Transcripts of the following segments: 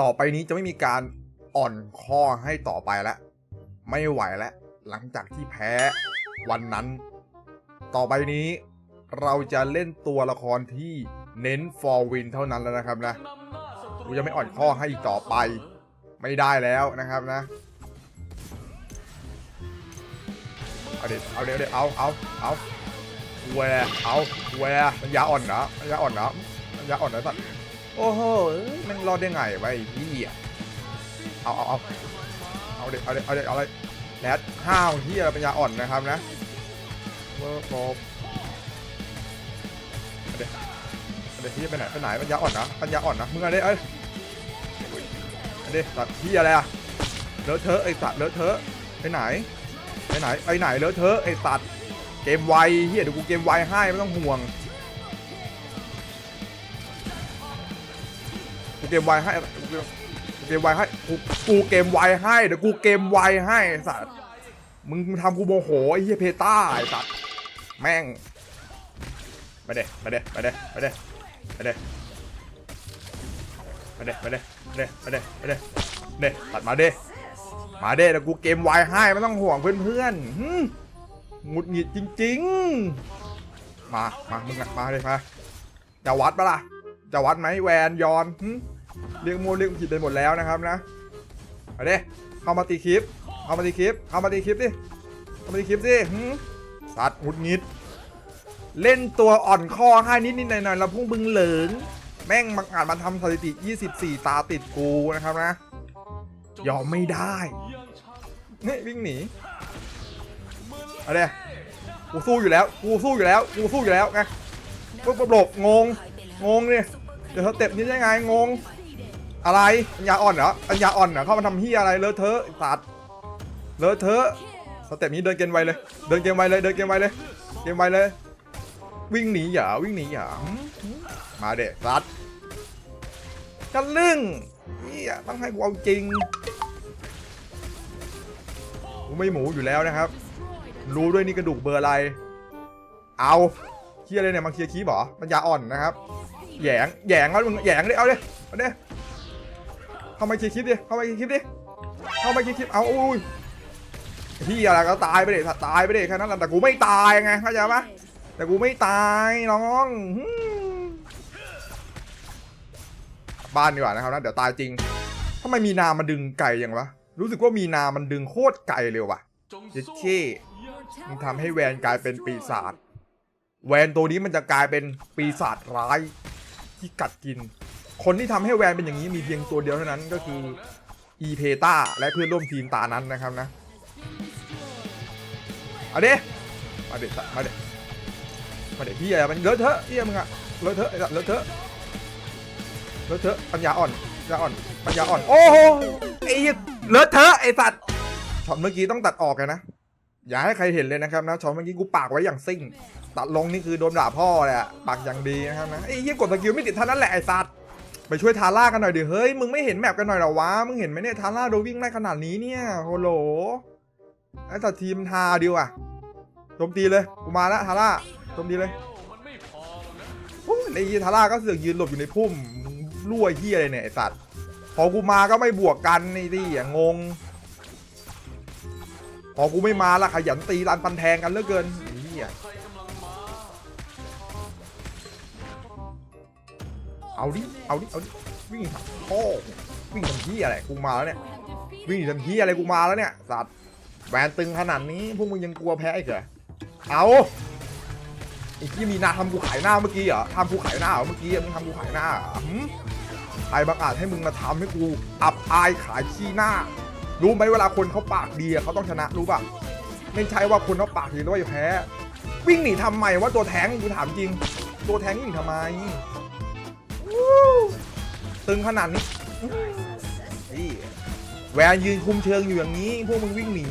ต่อไปนี้จะไม่มีการอ่อนข้อให้ต่อไปแล้ว ไม่ไหวแล้ว หลังจากที่แพ้วันนั้น ต่อไปนี้เราจะเล่นตัวละครที่เน้น for win เท่านั้นแล้วนะครับนะกูจะไม่อ่อนข้อให้อีกต่อไป ไม่ได้แล้วนะครับนะ เอาเด็ดเอาเด็ดเอาเอาเอาแวร์เอาแวร์มันยาอ่อนนะมันยาอ่อนนะมันยาอ่อนนะสัตว์ โอ้โหเอ้ยมันรอดได้ไงวะไอ้พี่อะเอาเอาเอาเอาเด็ดเอาเด็ดเอาเด็ดเอาอะไรแรดห้าวที่อะไรเป็นยาอ่อนนะครับนะเวอร์โฟมเอาเด็ดเด็ดที่ไปไหนไปไหนปัญญาอ่อนนะปัญญาอ่อนนะมึงอะไรเอ้ยเด็ดสัตว์ที่อะไรอะเลอะเทอะไอ้สัตว์เลอะเทอะไปไหนไปไหนไปไหนเลอะเทอะไอ้สัตว์เกมไวเฮียเดี๋ยวกูเกมไวให้ไม่ต้องห่วง กูเกมไวให้กูเกมไวให้กูกูเกมไวให้เดี๋ยวกูเกมไวให้ไอ้สัตว์มึงทำกูโมโหไอ้เฮียเพต้าไอ้สัตว์แม่งมาเด้มาเด้มาเด้มาเด้มาเด้มาเด้มาเด้มาเด้มาเด้มาเด้เด้ตัดมาเด้มาเด้แต่กูเกมไวให้ไม่ต้องห่วงเพื่อนๆหึหงุดหงิดจริง ๆ มามามึงมาเลยมาจะวัดปะล่ะจะวัดไหมแวนยอนหึ เรียกมัวเรียกผิดไปหมดแล้วนะครับนะมาเด้เข้ามาตีคลิป เข้ามาตีคลิป เข้ามาตีคลิปดิเข้ามาตีคลิปดิหึสัตว์หุดงิด เล่นตัวอ่อนข้อให้นิดๆหน่อยๆแล้วพุ่งบึงเหลิง แม่งมังอาจมาทำสถิติ 24 ตาติดกูนะครับนะ ยอมไม่ได้นี่วิ่งหนีเอาเดี๋ยกูสู้อยู่แล้วกูสู้อยู่แล้วกูสู้อยู่แล้วไงปุ๊บปุ๊บหลบงงงงเนี่ยเดี๋ยวสเต็ปนี้ได้ไงงง อะไรปัญญาอ่อนเหรอปัญญาอ่อนเหรอเข้ามาทำเฮียอะไรเลอะเทอะไอ้สัตว์เลอะเทอะสเต็ปนี้เดินเกมไวเลย เดินเกมไวเลยเดินเกมไวเลย เกมไวเลย วิ่งหนีอย่าวิ่งหนีอย่าหืมหืมาเด็ดรัดกันลึ่งเฮียต้องให้กูเอาจริงกูไม่หมูอยู่แล้วนะครับ รู้ด้วยนี่กระดูกเบอร์อะไร เอาเคลียร์เลยเนี่ยมาเคลียร์คีบหรอปัญญาอ่อนนะครับแหยงแหยงเอามึงแหยงดิเอาดิเอาดิ เข้ามาคลียร์คลิปดิเข้ามาเคลียร์คลิปดิ เข้ามาคลียร์คลิปเอาอุ้ยที่อะไรก็ตายไปเด็ตายไปเด็แค่นั้นแหละแต่กูไม่ตายไงเข้าใจปะแต่กูไม่ตายน้องบ้านดีกว่านะครับนะเดี๋ยวตายจริงทำไมมีนามาดึงไก่ย่างวะรู้สึกว่ามีนามันดึงโคตรไก่เลยว่ะเจ็ดเช่มันทำให้แวนกลายเป็นปีศาจแวนตัวนี้มันจะกลายเป็นปีศาจร้ายที่กัดกิน คนที่ทำให้แวนเป็นอย่างนี้มีเพียงตัวเดียวเท่านั้นก็คืออีเพตาและเพื่อนร่วมทีมตานั้นนะครับนะเอาเด้มาเด็ดมาเด็ดมาเด็ดพี่อะไรมันเลอะเทอะพี่มึงอะเลอะเทอะไอ้สัตว์เลอะเทอะเลอะเทอะปัญญาอ่อนปัญญาอ่อนปัญญาอ่อน โอ้โหไอ้เลอะเทอะไอ้สัตว์ช็อตเมื่อกี้ต้องตัดออกนะอย่าให้ใครเห็นเลยนะครับนะช็อตเมื่อกี้กูปากไว้อย่างซิ่ง ตัดลงนี่คือโดนด่าพ่อเลยอะปากอย่างดีนะครับนะไอ้เหี้ยกดสกิลไม่ติดเท่านั้นแหละไอ้สัตว์ ไปช่วยทาร่ากันหน่อยดิเฮ้ยมึงไม่เห็นแมปกันหน่อยหรอวะมึงเห็นไหมเนี่ยทาร่าโดนวิ่งได้ขนาดนี้เนี่ยโฮโหลไอ้ตัดทีมทาดิวอะโจมตีเลยกูมาแล้วทาร่าโจมตีเลยโอ้ยไอ้เหี้ยทาร่าก็เสือกยืนหลบอยู่ในพุ่มรั่วเหี้ยอะไรเนี่ยไอ้สัตว์พอกูมาก็ไม่บวกกันไอ้ที่อย่างงพอกูไม่มาละขยันตีรันปันแทงกันเหลือเกินอ้เหี้ย เอาดิ เอาดิ เอาดิ วิ่งโอ้วิ่งทำที่อะไร กูมาแล้วเนี่ย วิ่งทำที่อะไรกูมาแล้วเนี่ย สัตว์แหวนตึงขนาดนี้พวกมึงยังกลัวแพ้อีกเหรอ เอาไอ้ที่มีนาทำกูขายหน้าเมื่อกี้เหรอทำกูขายหน้าเหรอเมื่อกี้มึงทำกูขายหน้าเหรอหืมใครบังอาจให้มึงมาทำให้กูอับอายขายขี้หน้า รู้ไหมเวลาคนเขาปากดีเขาต้องชนะรู้ป่ะ ไม่ใช่ว่าคนเขาปากดีแล้วว่าจะแพ้ วิ่งหนีทำไมว่าตัวแทงกูถามจริง ตัวแทงวิ่งหนีทำไม ตึงขนาดนี้อื้อไอ้แวนยืนคุมเชิงอยู่อย่างนี้ พวกมึงวิ่งหนี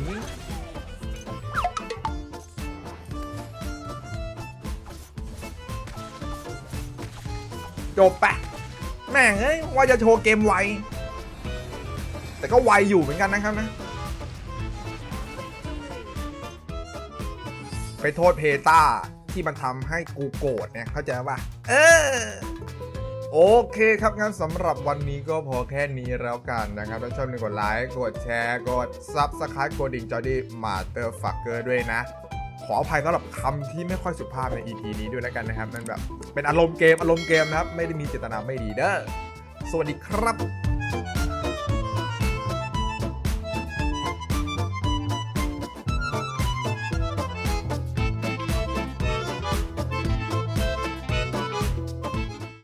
จบปะแม่งเอ้ยว่าจะโชว์เกมไว แต่ก็ไวอยู่เหมือนกันนะครับนะ ไปโทษเพตาที่มันทำให้กูโกรธเนี่ยเข้าใจป่ะ เออ โอเคครับงั้นสำหรับวันนี้ก็พอแค่นี้แล้วกันนะครับถ้าชอบกดไลค์กดแชร์ กดซับสไครต์กดดิ่งจอดี้มาเตอร์ฟักเกอร์ด้วยนะ ขออภัยสำหรับคำที่ไม่ค่อยสุภาพใน EP นี้ด้วยแล้วกันนะครับ มันแบบเป็นอารมณ์เกมอารมณ์เกมนะครับ ไม่ได้มีเจตนาไม่ดีเด้อสวัสดีครับ